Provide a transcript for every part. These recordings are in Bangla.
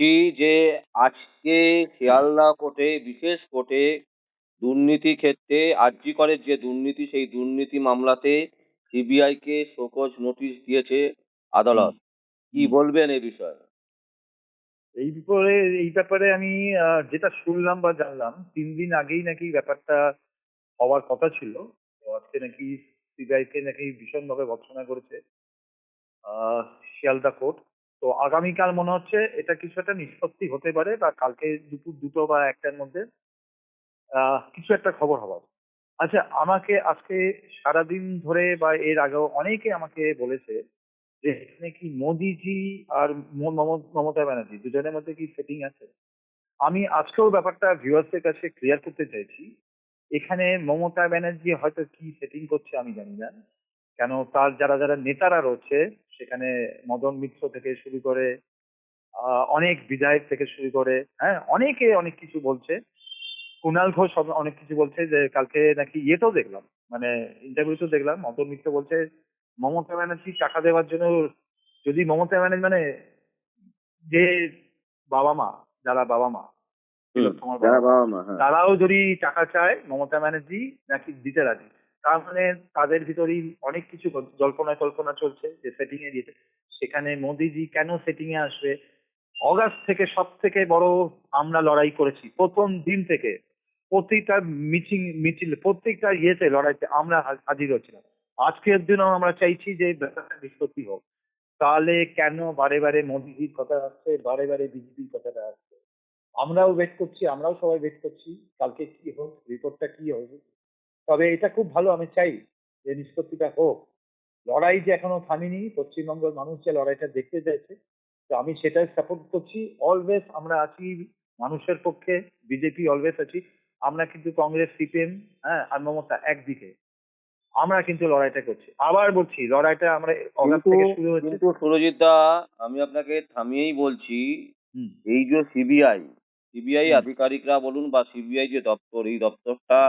বলছি যে আজকে শিয়ালদা কোর্টে বিশেষ কোর্টে দুর্নীতি ক্ষেত্রে আরজি করের যে দুর্নীতি সেই দুর্নীতি মামলাতে সিবিআই কে শোকজ নোটিশ দিয়েছে আদালত। কি বলবেন এই বিষয়ে? এই ব্যাপারে এই ব্যাপারে আমি যেটা শুনলাম বা জানলাম তিন দিন আগেই নাকি ব্যাপারটা হওয়ার কথা ছিল। তো আজকে নাকি সিবিআই কে নাকি ভীষণভাবে ভর্সনা করেছে আহ, শিয়ালদা কোর্ট। তো আগামীকাল মনে হচ্ছে এটা কিছু একটা নিষ্পত্তি হতে পারে বা কালকে দুপুর দুটো বা একটার মধ্যে কিছু একটা খবর হবার আচ্ছা আমাকে আজকে সারাদিন ধরে বা এর আগেও অনেকে আমাকে বলেছে যে এখানে কি মোদিজি আর মমতা ব্যানার্জি দুজনের মধ্যে কি সেটিং আছে? আমি আজকেও ব্যাপারটা ভিউয়ার্সের কাছে ক্লিয়ার করতে চাইছি। এখানে মমতা ব্যানার্জি হয়তো কি সেটিং করছে আমি জানি না। কেন তার যারা যারা নেতারা রয়েছে সেখানে মদন মিত্র থেকে শুরু করে আহ, অনেক বিধায়ক থেকে শুরু করে হ্যাঁ অনেকে অনেক কিছু বলছে। কুণাল ঘোষ অনেক কিছু বলছে যে কালকে নাকি ইয়েতেও দেখলাম মানে ইন্টারভিউতেও দেখলাম মদন মিত্র বলছে মমতা ব্যানার্জি টাকা দেওয়ার জন্য যদি মমতা ব্যানার্জি মানে যে বাবা মা যারা বাবা মা তোমার বাবা মা হ্যাঁ। তারাও যদি টাকা চায় মমতা ব্যানার্জি নাকি দিতে রাজি। তার মানে তাদের ভিতরেই অনেক কিছু জল্পনা কল্পনা চলছে যে সেটিং এ দিয়েছে সেখানে মোদিজি কেন সেটিং এ আসবে? অগাস্ট থেকে সব থেকে বড় আমরা লড়াই করেছি। প্রথম দিন থেকে প্রত্যেকটা মিটিং মিছিল প্রত্যেকটা ইয়েতে লড়াইতে আমরা হাজির হচ্ছিলাম। আজকের দিনও আমরা চাইছি যে ব্যাপারটা নিষ্পত্তি হোক। তাহলে কেন বারে বারে মোদিজির কথা আসছে, বারে বারে বিজেপির কথাটা আসছে? আমরাও ওয়েট করছি, আমরাও সবাই ওয়েট করছি। কালকে কি হোক রিপোর্টটা কি হবে? তবে এটা খুব ভালো আমি চাই যে নিষ্পত্তিটা হোক। লড়াই যে এখনও থামিনি পশ্চিমবঙ্গের মানুষ যে লড়াইটা দেখতে চাইছে তো আমি সেটাই সাপোর্ট করছি। অলওয়েজ আমরা আছি মানুষের পক্ষে বিজেপি অলওয়েজ আছি। আমরা কিন্তু কংগ্রেস সিপিএম হ্যাঁ আর মমতা একদিকে। আমরা কিন্তু লড়াইটা করছি। আবার বলছি লড়াইটা আমরা অগাস্ট থেকে শুরু হচ্ছে কিন্তু সুরজিৎ দা আমি আপনাকে থামিয়েই বলছি এই যে সিবিআই সিবিআই আধিকারিকরা বলুন বা সিবিআই যে দপ্তর এই দপ্তরটা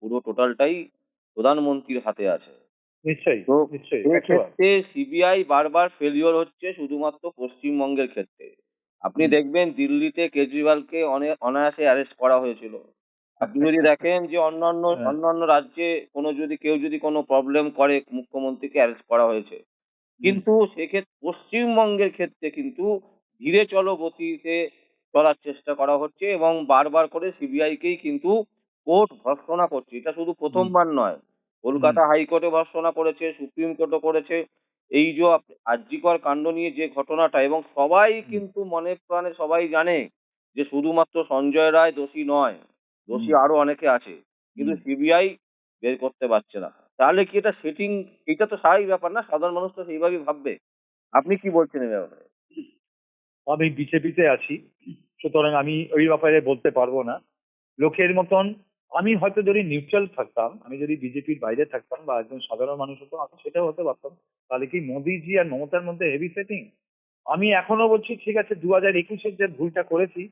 পুরো টোটালটাই প্রধানমন্ত্রীর হাতে আছে। নিশ্চয়ই তো নিশ্চয়ই। সেক্ষেত্রে সিবিআই বারবার ফেলিওর হচ্ছে শুধুমাত্র পশ্চিমবঙ্গের ক্ষেত্রে। আপনি দেখবেন দিল্লিতে কেজরিওয়ালকে অনেক অনায়াসে অ্যারেস্ট করা হয়েছিল। আপনি যদি দেখেন যে অন্যান্য হ্যাঁ। অন্যান্য রাজ্যে কোনো যদি কেউ যদি কোনো প্রবলেম করে মুখ্যমন্ত্রীকে অ্যারেস্ট করা হয়েছে। কিন্তু সেক্ষেত্রে পশ্চিমবঙ্গের ক্ষেত্রে কিন্তু ধীরে চলো গতিতে চলার চেষ্টা করা হচ্ছে এবং বারবার করে সিবিআই কেই কিন্তু কোর্ট ভর্সনা করছে। এটা শুধু প্রথমবার নয়। কলকাতা হাইকোর্টে ভর্সনা করেছে সুপ্রিম কোর্টও করেছে। এই যে আরজিকর কাণ্ড নিয়ে যে ঘটনাটা এবং সবাই কিন্তু মনে প্রাণে সবাই জানে যে শুধুমাত্র সঞ্জয় রায় দোষী নয়। দোষী আরও অনেকে আছে। কিন্তু সিবিআই বের করতে পারছে না। তাহলে কি এটা সেটিং এটা তো স্বাভাবিক ব্যাপার না? সাধারণ মানুষ তো সেইভাবেই ভাববে। আপনি কি বলছেন এই ব্যাপারে? আমি বিজেপিতে আছি সুতরাং আমি ওই ব্যাপারে বলতে পারব না। লোকের মতন আমি হয়তো যদি নিউট্রাল থাকতাম, আমি যদি বিজেপির বাইরে থাকতাম বা একজন সাধারণ মানুষ হতো আমি সেটাও হতে পারতাম। তাহলে কি মোদিজি আর মমতার মধ্যে হেভি সেটিং আমি এখনও বলছি, ঠিক আছে দু হাজার একুশের যে ভুলটা করেছি,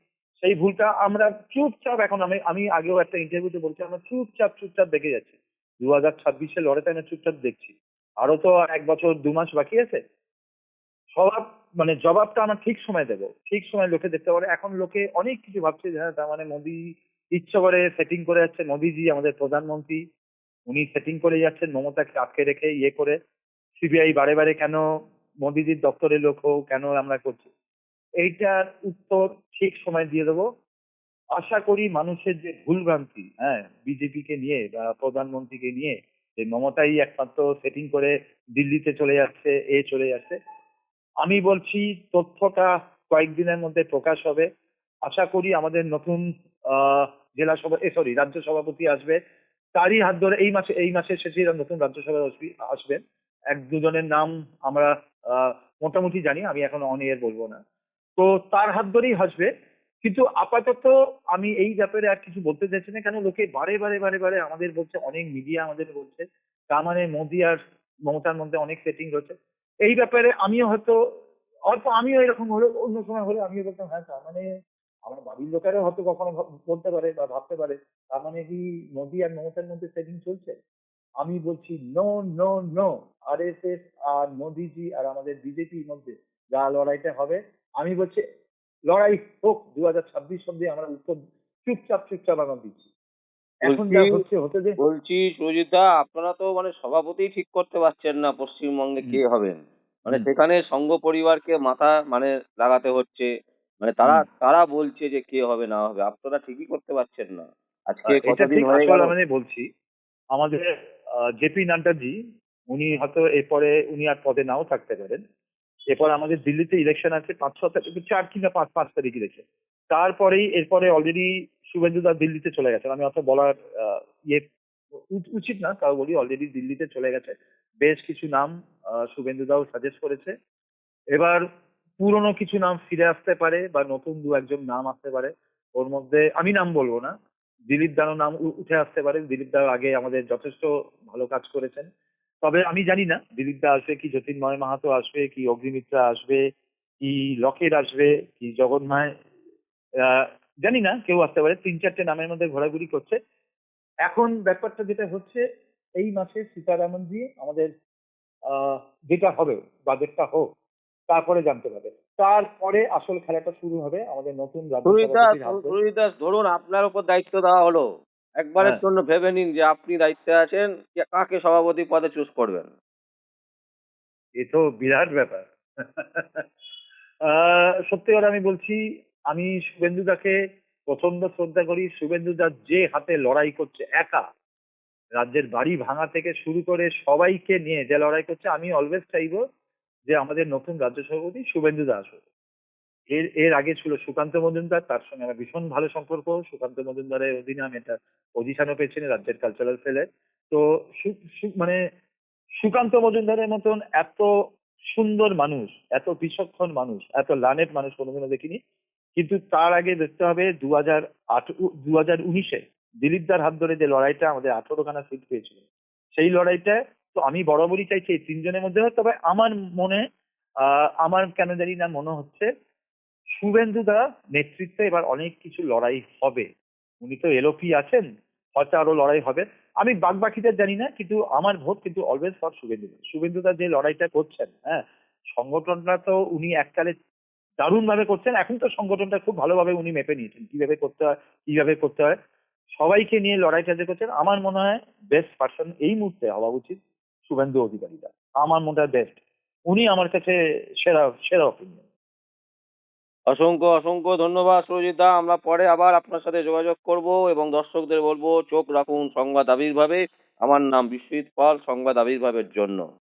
সেই ভুলটা আমরা চুপচাপ এখন আমি আমি আগেও একটা ইন্টারভিউতে বলছি, আমরা চুপচাপ চুপচাপ দেখে যাচ্ছি। দু হাজার ছাব্বিশে লড়াইটা আমি চুপচাপ দেখছি। আরও তো এক বছর, দু মাস বাকি আছে। স্বভাব মানে জবাবটা আমরা ঠিক সময় দেবো। ঠিক সময় লোকে দেখতে পারে। এখন লোকে অনেক কিছু ভাবছে যে হ্যাঁ তার মানে মোদি ইচ্ছে করে সেটিং করে যাচ্ছে মোদিজি, আমাদের প্রধানমন্ত্রী। উনি সেটিং করে যাচ্ছেন, মমতাকে আটকে রেখে ইয়ে করে। সিবিআই বারে বারে কেন মোদিজির দপ্তরের লোক হোক, কেন আমরা করছি? এইটার উত্তর ঠিক সময় দিয়ে দেবো। আশা করি মানুষের যে ভুলভ্রান্তি হ্যাঁ বিজেপিকে নিয়ে বা প্রধানমন্ত্রীকে নিয়ে, যে মমতাই একমাত্র সেটিং করে দিল্লিতে চলে যাচ্ছে, এ চলে যাচ্ছে। আমি বলছি, তথ্যটা কয়েকদিনের মধ্যে প্রকাশ হবে। আশা করি আমাদের নতুন জেলা সভা সরি রাজ্য সভাপতি আসবে। তারই হাত ধরে এই মাসে, এই মাসের শেষে নতুন রাজ্য সভা আসবেন। এক দুজনের নাম আমরা মোটামুটি জানি, আমি এখন অন এয়ার বলব না। তো তার হাত ধরেই আসবে। কিন্তু আপাতত আমি এই ব্যাপারে আর কিছু বলতে চাইছি না, কেন লোকে বারে বারে বারে বারে আমাদের বলছে, অনেক মিডিয়া আমাদের বলছে। তার মানে মোদি আর মমতার মধ্যে অনেক সেটিং রয়েছে। এই ব্যাপারে আমিও হয়তো, অল্প আমিও এরকম হলে অন্য সময় হলে আমিও বলতাম হ্যাঁ তার মানে আমার বাড়ির লোকেরা হয়তো কখনো বলতে পারে বা ভাবতে পারে তার মানে কি মোদি আর মমতার মধ্যে সেটিং চলছে? আমি বলছি no no no R S S আর মোদিজি আর আমাদের বিজেপির মধ্যে যা লড়াইটা হবে আমি বলছি লড়াই হোক দু হাজার ছাব্বিশ অব্দি আমরা উত্তর চুপচাপ চুপচাপ আমরা দিচ্ছি। এখন যা বলছি- হচ্ছে হতে দে। বলছি সুজিত আপনারা তো মানে সভাপতি ঠিক করতে পারছেন না পশ্চিমবঙ্গে কে হবেন? মানে সেখানে সংঘ পরিবারকে মাথা মানে লাগাতে হচ্ছে মানে তারা তারা বলছে যে কে হবে না হবে আপনারা ঠিকই করতে পারছেন না। আজকে কতদিন হয়ে গেল? আমি বলছি আমাদের জেপি নাড্ডাজি উনি হয়তো এরপরে উনি আর পদে নাও থাকতে পারেন। এরপর আমাদের দিল্লিতে ইলেকশন আছে পাঁচ ছ তারিখ চার কিংবা পাঁচ পাঁচ তারিখ ইলেকশন তারপরেই এরপরে অলরেডি শুভেন্দু দা দিল্লিতে চলে গেছেন। আমি অত বলার ইয়ে উচিত না তাও বলি অলরেডি দিল্লিতে চলে গেছে। বেশ কিছু নাম আহ, শুভেন্দু দাও সাজেস্ট করেছে। এবার পুরনো কিছু নাম ফিরে আসতে পারে বা নতুন দু একজন নাম আসতে পারে, ওর মধ্যে আমি নাম বলব না। দিলীপ দারও নাম উঠে আসতে পারে। দিলীপ দা আগে আমাদের যথেষ্ট ভালো কাজ করেছেন। তবে আমি জানি না দিলীপ দা আসবে কি, জ্যোতির্ময় মাহাতো আসবে কি, অগ্নিমিত্রা আসবে কি, লকেট আসবে কি জগন্ময় জানি না, কেউ আসতে পারে। তিন চারটে নামের মধ্যে ঘোরাঘুরি করছে। এখন ব্যাপারটা যেটা হচ্ছে, এই মাসে সীতারামন সীতারামনজি আমাদের যেটা হবে, বাজেটটা হোক তারপরে জানতে পারবে। তারপরে আসল খেলাটা শুরু হবে আমাদের নতুন ধরুন আপনার উপর দায়িত্ব দেওয়া হলো একবারের হ্যাঁ। জন্য ভেবে নিন যে আপনি দায়িত্বে আছেন কাকে সভাপতি পদে চুজ করবেন? এ তো বিরাট ব্যাপার। আহ, সত্যি কথা আমি বলছি আমি শুভেন্দু দাকে প্রচণ্ড শ্রদ্ধা করি। শুভেন্দু দা যে হাতে লড়াই করছে একা রাজ্যের বাড়ি ভাঙা থেকে শুরু করে সবাইকে নিয়ে যে লড়াই করছে আমি অলওয়েজ চাইব যে আমাদের নতুন রাজ্য সভাপতি শুভেন্দু দাস এর এর আগে ছিল সুকান্ত মজুমদার, তার সঙ্গে আমার ভীষণ ভালো সম্পর্ক। সুকান্ত মজুমদারের অধীনে আমি একটা পজিশনও পেয়েছি, রাজ্যের কালচারাল সেলে তো মানে সুকান্ত মজুমদারের মতন এত সুন্দর মানুষ, এত বিচক্ষণ মানুষ, এত লানেট মানুষ কোনোদিনও দেখিনি। কিন্তু তার আগে দেখতে হবে দু হাজার আট দু হাজার উনিশে দিলীপদার হাত ধরে যে লড়াইটা আমাদের আঠেরো খানা সিট পেয়েছিল, সেই লড়াইটা তো আমি বরাবরই চাইছি এই তিনজনের মধ্যে হয় তবে আমার মনে আমার কেন জানি না মনে হচ্ছে, শুভেন্দু দা নেতৃত্বে এবার অনেক কিছু লড়াই হবে। উনি তো এলওপি আছেন, হয়তো আরও লড়াই হবে। আমি বাদ বাকিদের জানি না, কিন্তু আমার ভোট কিন্তু অলওয়েজ ফর শুভেন্দু। শুভেন্দু দা যে লড়াইটা করছেন হ্যাঁ সংগঠনটা তো উনি এককালে দারুণ ভাবে করছেন। এখন তো সংগঠনটা খুব ভালোভাবে উনি মেপে নিয়েছেন, কীভাবে করতে হয়, কীভাবে করতে হয়। সবাইকে নিয়ে লড়াইটা যে করছেন, আমার মনে হয় বেস্ট পার্সন এই মুহূর্তে হওয়া উচিত। শুভেন্দু অধিকারী দা আমার মনে হয় বেস্ট উনি আমার কাছে সেরা সেরা অপিনিয়ন অসংখ্য অসংখ্য ধন্যবাদ সুরজিৎ দা। আমরা পরে আবার আপনার সাথে যোগাযোগ করব এবং দর্শকদের বলব, চোখ রাখুন সংবাদ আবির্ভাবে। আমার নাম বিশ্বজিৎ পাল, সংবাদ আবির্ভাবের জন্য।